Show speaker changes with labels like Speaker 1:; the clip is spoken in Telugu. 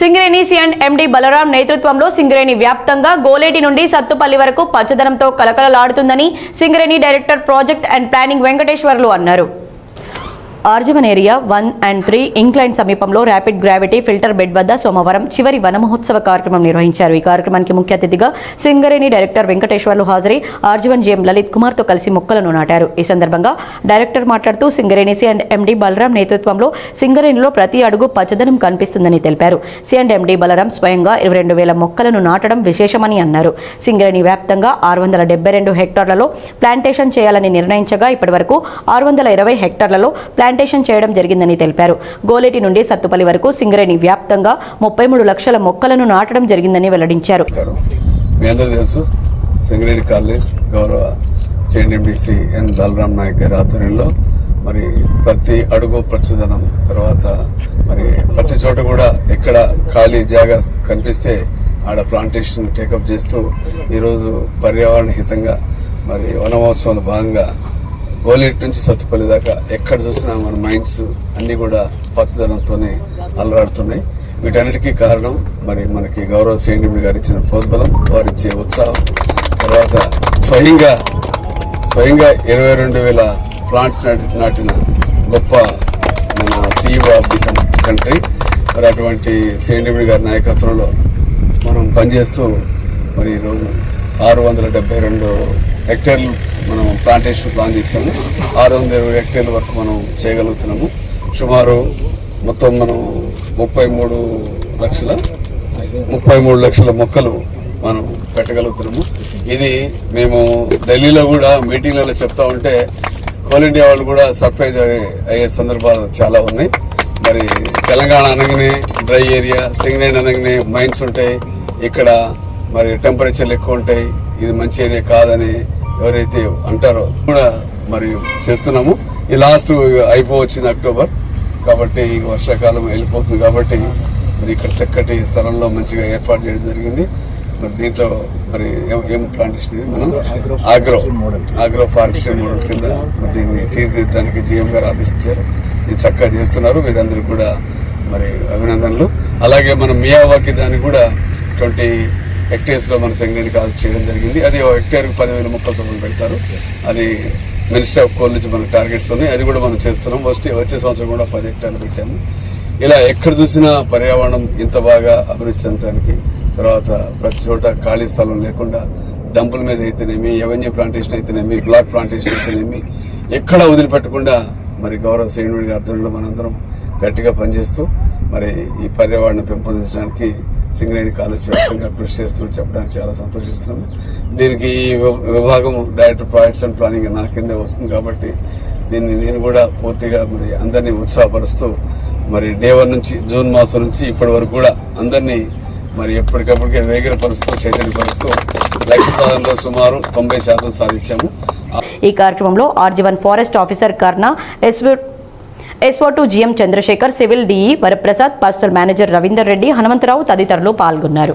Speaker 1: సింగరేణి అండ్ ఎండి బలరాం నేతృత్వంలో సింగరేణి వ్యాప్తంగా గోలేటి నుండి సత్తుపల్లి వరకు పచ్చదనంతో కలకలలాడుతుందని Singareni director project and planning Venkateswarlu అన్నారు. ఆర్జవన్ area one and three incline సమీపంలో ర్యాపిడ్ గ్రావిటీ ఫిల్టర్ బెడ్ వద్ద సోమవారం చివరి వన మహోత్సవ కార్యక్రమం నిర్వహించారు. ఈ కార్యక్రమానికి ముఖ్య అతిథిగా సింగరేణి డైరెక్టర్ వెంకటేశ్వర్లు హాజరై ఆర్జవన్ జేఎం లలిత్ కుమార్తో కలిసి మొక్కలను నాటారు. ఈ సందర్భంగా డైరెక్టర్ మాట్లాడుతూ Singareni C and MD Balaram నేతృత్వంలో సింగరేణిలో ప్రతి అడుగు పచ్చదనం కనిపిస్తుందని తెలిపారు. సి అండ్ ఎండి బలరాం స్వయంగా ఇరవై రెండు వేల మొక్కలను నాటడం విశేషమని అన్నారు. సింగరేణి వ్యాప్తంగా ఆరు వందల డెబ్బై రెండు హెక్టార్లలో ప్లాంటేషన్ చేయాలని నిర్ణయించగా ఇప్పటివరకు ఆరు వందల ఇరవై హెక్టార్లలో ప్లాంటేషన్ చేయడం జరిగిందని తెలిపారు. గోలేటి నుండి సత్తుపల్లి వరకు సింగరేణి వ్యాప్తంగా ముప్పై మూడు లక్షల మొక్కలను నాటడం జరిగిందని వెల్లడించారు.
Speaker 2: తెలుసు సింగరేణి కాలేజ్ గౌరవ సిఎండిసి ఎన్ బలరాం నాయక్ గారి ఆధ్వర్యంలో మరి ప్రతి అడుగు పచ్చదనం తర్వాత మరి ప్రతి చోట కూడా ఎక్కడ ఖాళీ జాగా కనిపిస్తే ఆడ ప్లాంటేషన్ టేకప్ చేస్తూ ఈరోజు పర్యావరణ హితంగా మరి వన మహోత్సవంలో భాగంగా గోలేట్ నుంచి సత్తుపల్లి దాకా ఎక్కడ చూసినా మన మైండ్స్ అన్ని కూడా పచ్చదనంతోనే అలరాడుతున్నాయి. వీటన్నిటికీ కారణం మరి మనకి గౌరవ సేండిమి గారు ఇచ్చిన ప్రోద్బలం వారు ఇచ్చే ఉత్సాహం. తర్వాత స్వయంగా స్వయంగా ఇరవై రెండు వేల ప్లాంట్స్ నాటి- నాటిన గొప్ప మన సీఈఓ ఆఫ్ ది కంట్రీ. మరి అటువంటి సేండిమి గారి నాయకత్వంలో మనం పనిచేస్తూ మరి ఈరోజు ఆరు వందల డెబ్బై రెండు హెక్టర్లు మనం ప్లాంటేషన్ ప్లాన్ చేసాము. ఆరు వందల ఇరవై హెక్టర్ల వరకు మనం చేయగలుగుతున్నాము. సుమారు మొత్తం మనం ముప్పై మూడు లక్షల ముప్పై మూడు లక్షల మొక్కలు మనం పెట్టగలుగుతున్నాము. ఇది మేము ఢిల్లీలో కూడా మీటింగ్లలో చెప్తా ఉంటే కోల్ ఇండియా వాళ్ళు కూడా సర్ప్రైజ్ అయ్యే- అయ్యే సందర్భాలు చాలా ఉన్నాయి. మరి తెలంగాణ అనగానే డ్రై ఏరియా సింగరేణి అనగానే మైన్స్ ఉంటాయి. ఇక్కడ మరి టెంపరేచర్లు ఎక్కువ ఉంటాయి. ఇది మంచి ఏరియా కాదని ఎవరైతే అంటారో కూడా మరి చేస్తున్నాము. ఈ లాస్ట్ అయిపోవచ్చింది అక్టోబర్. కాబట్టి ఈ వర్షాకాలం వెళ్ళిపోతుంది కాబట్టి మరి ఇక్కడ చక్కటి స్థలంలో మంచిగా ఏర్పాటు చేయడం జరిగింది. మరి దీంట్లో మరి ఏం- ప్లాంటేషన్ ఇది మనం? ఆగ్రో ఆగ్రో ఫారెస్ట్రీ మోడల్ కింద మరి దీన్ని తీర్చిదిద్దడానికి జీఎం గారు ఆదేశించారు. ఇది చక్కగా చేస్తున్నారు. వీరందరూ కూడా మరి అభినందనలు. అలాగే మనం మియావాకి దాన్ని కూడా ట్వంటీ హెక్టేర్స్లో మన సెంగరేణి కాల్ చేయడం జరిగింది. అది ఒక పదివేల మొక్కలు చొప్పున పెడతారు. అది మినిస్ట్రీ ఆఫ్ కోల్ నుంచి మనకు టార్గెట్స్ ఉన్నాయి. అది కూడా మనం చేస్తున్నాం. వచ్చే వచ్చే సంవత్సరం కూడా పది హెక్టార్లు పెట్టాము. ఇలా ఎక్కడ చూసినా పర్యావరణం ఇంత బాగా అభివృద్ధి చెందడానికి తర్వాత ప్రతి చోట ఖాళీ స్థలం లేకుండా డంపుల మీద అయితేనేమి ఎవెన్యూ ప్లాంటేషన్ అయితేనేమి బ్లాక్ ప్లాంటేషన్ అయితేనేమి ఎక్కడ వదిలిపెట్టకుండా మరి గౌరవ శ్రేణుడి అర్థంలో మనందరం గట్టిగా పనిచేస్తూ మరి ఈ పర్యావరణం పెంపొందించడానికి సింగరేణి కాలేజ్ వ్యాప్తంగా కృషి చేస్తూ చెప్పడానికి చాలా సంతోషిస్తున్నాము. దీనికి ఈ విభాగం డైరెక్టర్ ప్రాజెక్ట్స్ అండ్ ప్లానింగ్ నా కిందే వస్తుంది కాబట్టి దీన్ని నేను కూడా పూర్తిగా మరి అందరినీ ఉత్సాహపరుస్తూ మరి డే వన్ నుంచి జూన్ మాసం నుంచి ఇప్పటి వరకు కూడా అందరినీ మరి ఎప్పటికప్పటికే వేగిరపరుస్తూ చైతన్యపరుస్తూ లక్ష్య సాధనలో సుమారు తొంభై శాతం సాధించాము.
Speaker 1: ఈ కార్యక్రమంలో RG one forest officer Karna SV SO to GM Chandrasekhar civil DE Varaprasad personal manager Ravinder Reddy Hanumantharao తదితరులు పాల్గొన్నారు.